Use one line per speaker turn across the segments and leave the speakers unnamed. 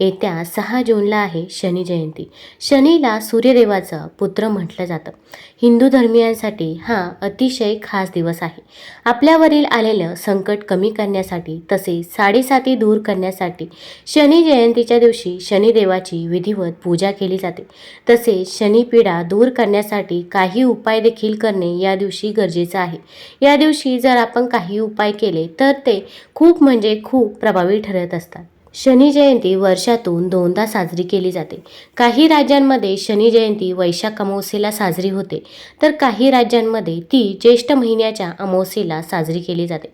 येत्या सहा जूनला आहे शनी जयंती. शनीला सूर्यदेवाचा पुत्र म्हटलं जातं. हिंदू धर्मियांसाठी हा अतिशय खास दिवस आहे. आपल्यावरील आलेलं संकट कमी करण्यासाठी तसेच साडेसाती दूर करण्यासाठी शनी जयंतीच्या दिवशी शनिदेवाची विधिवत पूजा केली जाते. तसेच शनिपीडा दूर करण्यासाठी काही उपाय देखील करणे या दिवशी गरजेचं आहे. या दिवशी जर आपण काही उपाय केले तर ते खूप म्हणजे खूप प्रभावी ठरत असतात. शनी जयंती वर्षातून दोनदा साजरी केली जाते. काही राज्यांमध्ये शनी जयंती वैशाख अमावस्येला साजरी होते तर काही राज्यांमध्ये ती ज्येष्ठ महिन्याच्या अमावस्येला साजरी केली जाते.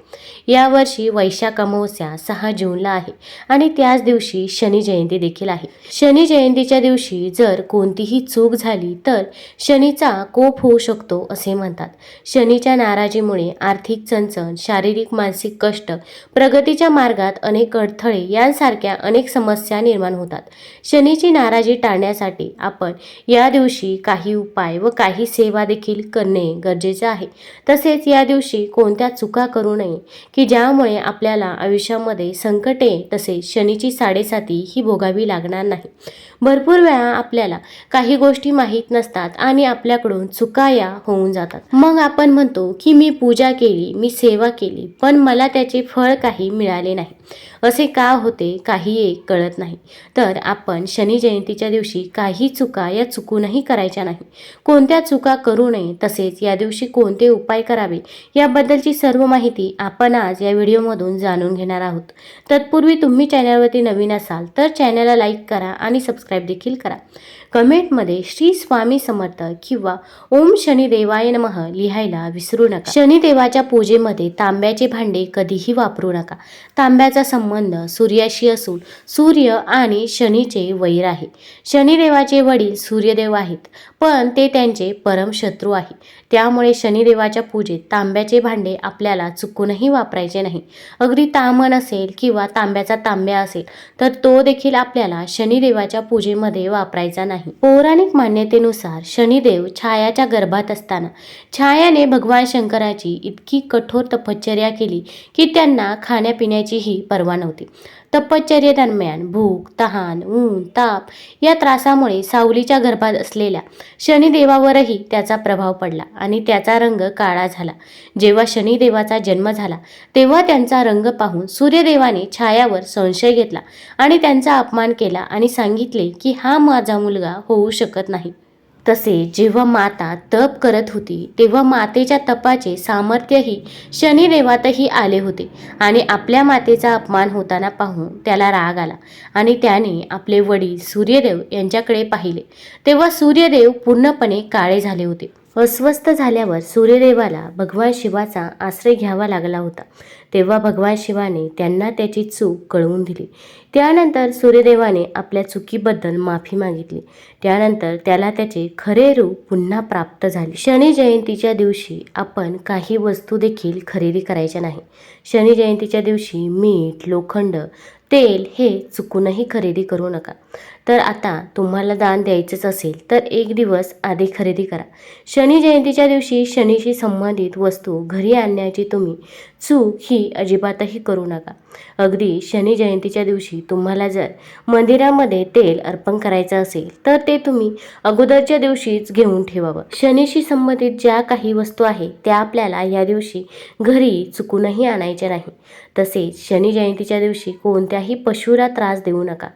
यावर्षी वैशाख अमावस्या सहा जूनला आहे आणि त्याच दिवशी शनी जयंती देखील आहे. शनी जयंतीच्या दिवशी जर कोणतीही चूक झाली तर शनीचा कोप होऊ शकतो असे म्हणतात. शनीच्या नाराजीमुळे आर्थिक चणचण शारीरिक मानसिक कष्ट प्रगतीच्या मार्गात अनेक अडथळे यासारख्या अनेक समस्या निर्माण होतात. शनीची नाराजी टाळण्यासाठी आपण या दिवशी काही उपाय व काही सेवा देखील करणे गरजेचे आहे. तसेच या दिवशी कोणत्या चुका करू नये की ज्यामुळे आपल्याला आयुष्यामध्ये संकटे तसेच शनीची साडेसाती ही भोगावी लागणार नाही. भरपूर वेळा आपल्याला काही गोष्टी माहीत नसतात आणि आपल्याकडून चुका या होऊन जातात. मग आपण म्हणतो की मी पूजा केली मी सेवा केली पण मला त्याचे फळ काही मिळाले नाही. असे का होते काही एक कळत नाही. तर आपण शनी जयंतीच्या दिवशी काही चुका या चुकूनही करायच्या नाही. कोणत्या चुका करू नये तसेच या दिवशी कोणते उपाय करावे याबद्दलची सर्व माहिती आपण आज या व्हिडिओमधून जाणून घेणार आहोत. तत्पूर्वी तुम्ही चॅनलवरती नवीन असाल तर चॅनलला लाईक करा आणि सबस्क्राईब सबस्क्राईब देखील करा. कमेंटमध्ये श्री स्वामी समर्थ किंवा ओम शनिदेवाय नमः लिहायला विसरू नका. शनिदेवाच्या पूजेमध्ये तांब्याचे भांडे कधीही वापरू नका. तांब्याचा संबंध सूर्याशी असून सूर्य आणि शनीचे वैर आहे. शनिदेवाचे वडील सूर्यदेव आहेत पण ते त्यांचे परमशत्रू आहे. त्यामुळे शनिदेवाच्या पूजेत तांब्याचे भांडे आपल्याला चुकूनही वापरायचे नाही. अगदी तामण असेल किंवा तांब्याचा तांब्या असेल तर तो देखील आपल्याला शनिदेवाच्या पूजेमध्ये वापरायचा नाही. पौराणिक मान्यतेनुसार शनिदेव छायाच्या गर्भात असताना छायाने भगवान शंकराची इतकी कठोर तपश्चर्या केली की त्यांना खाण्यापिण्याचीही पर्वा नव्हती. तपश्चर्येदरम्यान भूक तहान ऊन ताप या त्रासामुळे सावलीच्या गर्भात असलेल्या शनिदेवावरही त्याचा प्रभाव पडला आणि त्याचा रंग काळा झाला. जेव्हा शनिदेवाचा जन्म झाला तेव्हा त्यांचा रंग पाहून सूर्यदेवाने छायावर संशय घेतला आणि त्यांचा अपमान केला आणि सांगितले की हा माझा मुलगा होऊ शकत नाही. तसे जेव्हा माता तप करत होती तेव्हा मातेच्या तपाचे सामर्थ्यही शनिदेवातही आले होते आणि आपल्या मातेचा अपमान होताना पाहून त्याला राग आला आणि त्याने आपले वडील सूर्यदेव यांच्याकडे पाहिले. तेव्हा सूर्यदेव पूर्णपणे काळे झाले होते. अस्वस्थ झाल्यावर सूर्यदेवाला भगवान शिवाचा आश्रय घ्यावा लागला होता. तेव्हा भगवान शिवाने त्यांना त्याची चूक कळवून दिली. त्यानंतर सूर्यदेवाने आपल्या चुकीबद्दल माफी मागितली. त्यानंतर त्याला त्याचे खरे रूप पुन्हा प्राप्त झाले. शनी जयंतीच्या दिवशी आपण काही वस्तू देखील खरेदी करायच्या नाही. शनी जयंतीच्या दिवशी मीठ लोखंड तेल हे चुकूनही खरेदी करू नका. तर आता तुम्हाला दान द्यायचंच असेल तर एक दिवस आधी खरेदी करा. शनी जयंतीच्या दिवशी शनीशी संबंधित वस्तू घरी आणण्याची तुम्ही चूक ही अजिबातही करू नका. अगदी शनी जयंतीच्या दिवशी तुम्हाला जर मंदिरामध्ये तेल अर्पण करायचं असेल तर ते तुम्ही अगोदरच्या दिवशीच घेऊन ठेवावं. शनीशी संबंधित ज्या काही वस्तू आहेत त्या आपल्याला या दिवशी घरी चुकूनही आणायच्या नाही. तसेच शनी जयंतीच्या दिवशी कोणत्याही पशुला त्रास देऊ नका.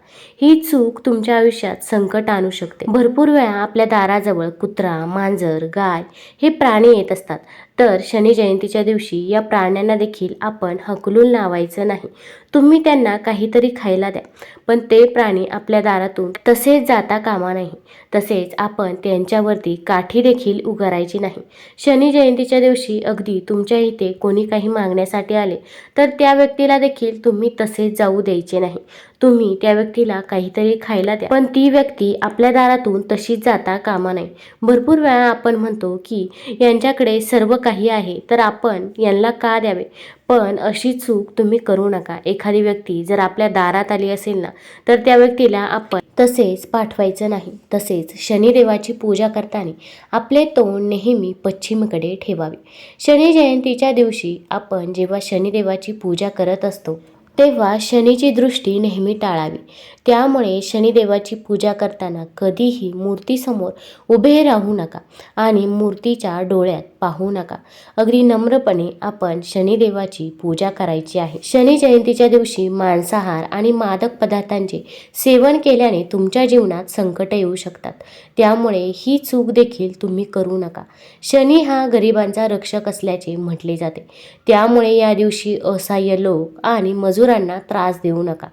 ही चूक तुमच्या आयुष्यात संकट आणू शकते. भरपूर वेळा आपल्या दाराजवळ कुत्रा मांजर गाय हे प्राणी येत असतात. तर शनी जयंतीच्या दिवशी या प्राण्यांना देखील आपण हकलून लावायचं नाही. तुम्ही त्यांना काहीतरी खायला द्या. पण ते प्राणी आपल्या दारातून तसेच जाता कामा नाही. तसेच आपण त्यांच्यावरती काठी देखील उगारायची नाही. शनी जयंतीच्या दिवशी अगदी तुमच्या इथे कोणी काही मागण्यासाठी आले तर त्या व्यक्तीला देखील तुम्ही तसेच जाऊ द्यायचे नाही. तुम्ही त्या व्यक्तीला काहीतरी खायला द्या. पण ती व्यक्ती आपल्या दारातून तशीच जाता कामा नये. भरपूर वेळा आपण म्हणतो की यांच्याकडे सर्व काही आहे तर आपण यांना का द्यावे? पण अशी चूक तुम्ही करू नका. एखादी व्यक्ती जर आपल्या दारात आली असेल ना तर त्या व्यक्तीला आपण तसेच पाठवायचं नाही. तसेच शनिदेवाची पूजा करताना आपले तोंड नेहमी पश्चिमेकडे ठेवावे. शनी जयंतीच्या दिवशी आपण जेव्हा शनिदेवाची पूजा करत असतो तेव्हा शनीची दृष्टी नेहमी टाळावी. त्यामुळे शनिदेवाची पूजा करताना कधीही मूर्तीसमोर उभे राहू नका आणि मूर्तीच्या डोळ्यात पाहू नका. अगदी नम्रपणे आपण शनिदेवाची पूजा करायची आहे. शनी जयंतीच्या दिवशी मांसाहार आणि मादक पदार्थांचे सेवन केल्याने तुमच्या जीवनात संकट येऊ शकतात. त्यामुळे ही चूक देखील तुम्ही करू नका. शनी हा गरिबांचा रक्षक असल्याचे म्हटले जाते. त्यामुळे या दिवशी असहाय्य लोक आणि मजुरांना त्रास देऊ नका.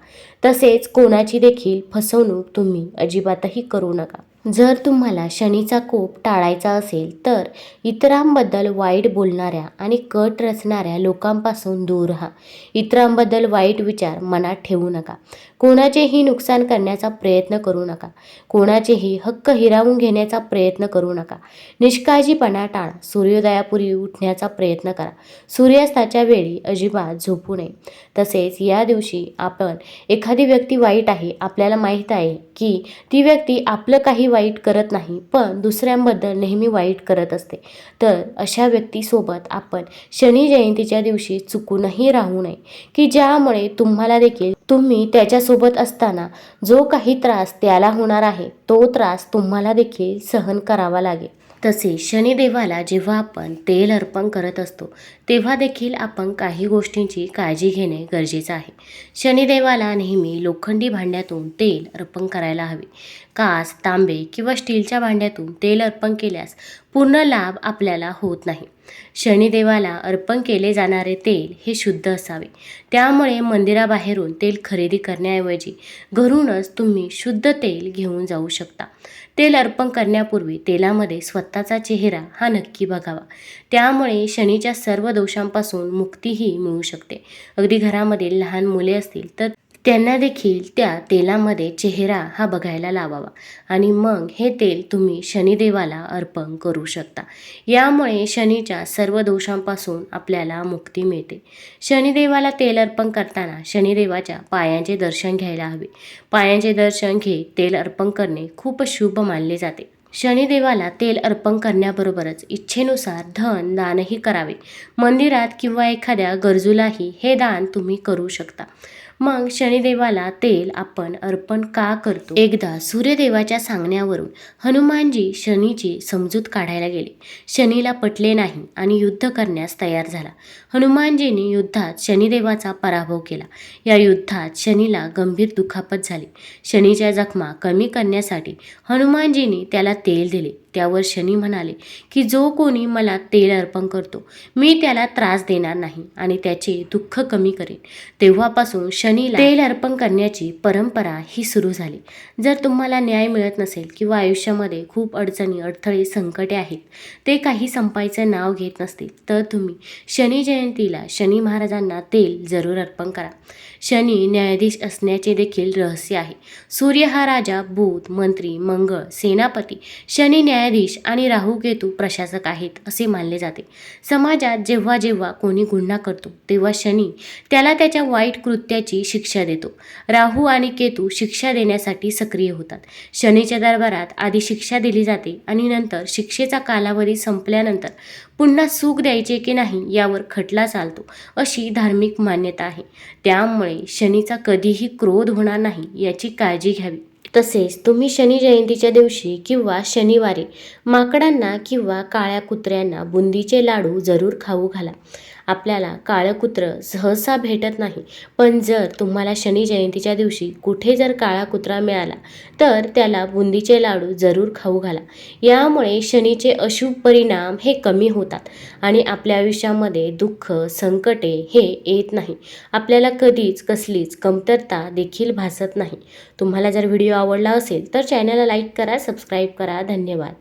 तसेच कोणाची देखील फसवणूक तुम्ही अजिबातही करू नका. जर तुम्हाला शनीचा कोप टाळायचा असेल तर इतरांबद्दल वाईट बोलणाऱ्या आणि कट रचणाऱ्या लोकांपासून दूर राहा. इतरांबद्दल वाईट विचार मनात ठेवू नका. कोणाचेही नुकसान करण्याचा प्रयत्न करू नका. कोणाचेही हक्क हिरावून घेण्याचा प्रयत्न करू नका. निष्काळजीपणा टाळा. सूर्योदयापूर्वी उठण्याचा प्रयत्न करा. सूर्यास्ताच्या वेळी अजिबात झोपू नये. तसेच या दिवशी आपण एखादी व्यक्ती वाईट आहे आपल्याला माहीत आहे की ती व्यक्ती आपलं काही वाईट करत नाही पण दुसऱ्यांबद्दल नेहमी वाईट करत असते. तर अशा व्यक्तीसोबत आपण शनी जयंतीच्या दिवशी चुकूनही राहू नये की ज्यामुळे तुम्हाला देखील तुम्ही त्याच्यासोबत असताना जो काही त्रास त्याला होणार आहे तो त्रास तुम्हाला देखील सहन करावा लागेल. तसेच शनिदेवाला जेव्हा आपण तेल अर्पण करत असतो तेव्हा देखील आपण काही गोष्टींची काळजी घेणे गरजेचं आहे. शनिदेवाला नेहमी लोखंडी भांड्यातून तेल अर्पण करायला हवे. कास तांबे किंवा स्टीलच्या भांड्यातून तेल अर्पण केल्यास पूर्ण लाभ आपल्याला होत नाही. शनिदेवाला अर्पण केले जाणारे तेल हे शुद्ध असावे. त्यामुळे मंदिराबाहेरून तेल खरेदी करण्याऐवजी घरूनच तुम्ही शुद्ध तेल घेऊन जाऊ शकता. तेल अर्पण करण्यापूर्वी तेलामध्ये स्वतःचा चेहरा हा नक्की बघावा. त्यामुळे शनीच्या सर्व दोषांपासून मुक्तीही मिळू शकते. अगदी घरामध्ये लहान मुले असतील तर त्यांना देखील त्या तेलामध्ये चेहरा हा बघायला लावावा. आणि मग हे तेल तुम्ही शनिदेवाला अर्पण करू शकता. यामुळे शनीच्या सर्व दोषांपासून आपल्याला मुक्ती मिळते. शनिदेवाला तेल अर्पण करताना शनिदेवाच्या पायांचे दर्शन घ्यायला हवे. पायांचे दर्शन घेत तेल अर्पण करणे खूप शुभ मानले जाते. शनिदेवाला तेल अर्पण करण्याबरोबरच इच्छेनुसार धन दानही करावे. मंदिरात किंवा एखाद्या गरजूलाही हे दान तुम्ही करू शकता. मग शनिदेवाला तेल आपण अर्पण का करतो? एकदा सूर्यदेवाच्या सांगण्यावरून हनुमानजी शनीची समजूत काढायला गेले. शनीला पटले नाही आणि युद्ध करण्यास तयार झाला. हनुमानजींनी युद्धात शनिदेवाचा पराभव केला. या युद्धात शनीला गंभीर दुखापत झाली. शनीच्या जखमा कमी करण्यासाठी हनुमानजींनी त्याला तेल दिले. त्यावर शनी म्हणाले की जो कोणी मला तेल अर्पण करतो मी त्याला त्रास देणार नाही आणि त्याचे दुःख कमी करेन. तेव्हापासून शनीला तेल अर्पण करण्याची परंपरा ही सुरू झाली. जर तुम्हाला न्याय मिळत नसेल किंवा आयुष्यामध्ये खूप अडचणी अडथळे संकटे आहेत ते काही संपायचं नाव घेत नसतील तर तुम्ही शनी जयंतीला शनी महाराजांना तेल जरूर अर्पण करा. शनी न्यायाधीश असण्याचे देखील रहस्य आहे. सूर्य हा राजा बुध मंत्री मंगळ सेनापती शनी न्यायाधीश आणि राहू केतू प्रशासक आहेत असे मानले जाते. समाजात जेव्हा जेव्हा कोणी गुन्हा करतो तेव्हा शनी त्याला त्याच्या वाईट कृत्याची शिक्षा देतो. राहू आणि केतू शिक्षा देण्यासाठी सक्रिय होतात. शनीच्या दरबारात आधी शिक्षा दिली जाते आणि नंतर शिक्षेचा कालावधी संपल्यानंतर पुन्हा सुख द्यायचे की नाही यावर खटला चालतो अशी धार्मिक मान्यता आहे. त्यामुळे शनीचा कधीही क्रोध होणार नाही याची काळजी घ्यावी. तसेच तुम्ही शनी जयंतीच्या दिवशी किंवा शनिवारी माकडांना किंवा काळ्या कुत्र्यांना बुंदीचे लाडू जरूर खाऊ घाला. आपल्याला काळं कुत्रं सहसा भेटत नाही. पण जर तुम्हाला शनी जयंतीच्या दिवशी कुठे जर काळा कुत्रा मिळाला तर त्याला बुंदीचे लाडू जरूर खाऊ घाला. यामुळे शनीचे अशुभ परिणाम हे कमी होतात आणि आपल्या आयुष्यामध्ये दुःख संकटे हे येत नाही. आपल्याला कधीच कसलीच कमतरता देखील भासत नाही. तुम्हाला जर व्हिडिओ आवडला असेल तर चॅनलला लाईक करा सबस्क्राईब करा. धन्यवाद.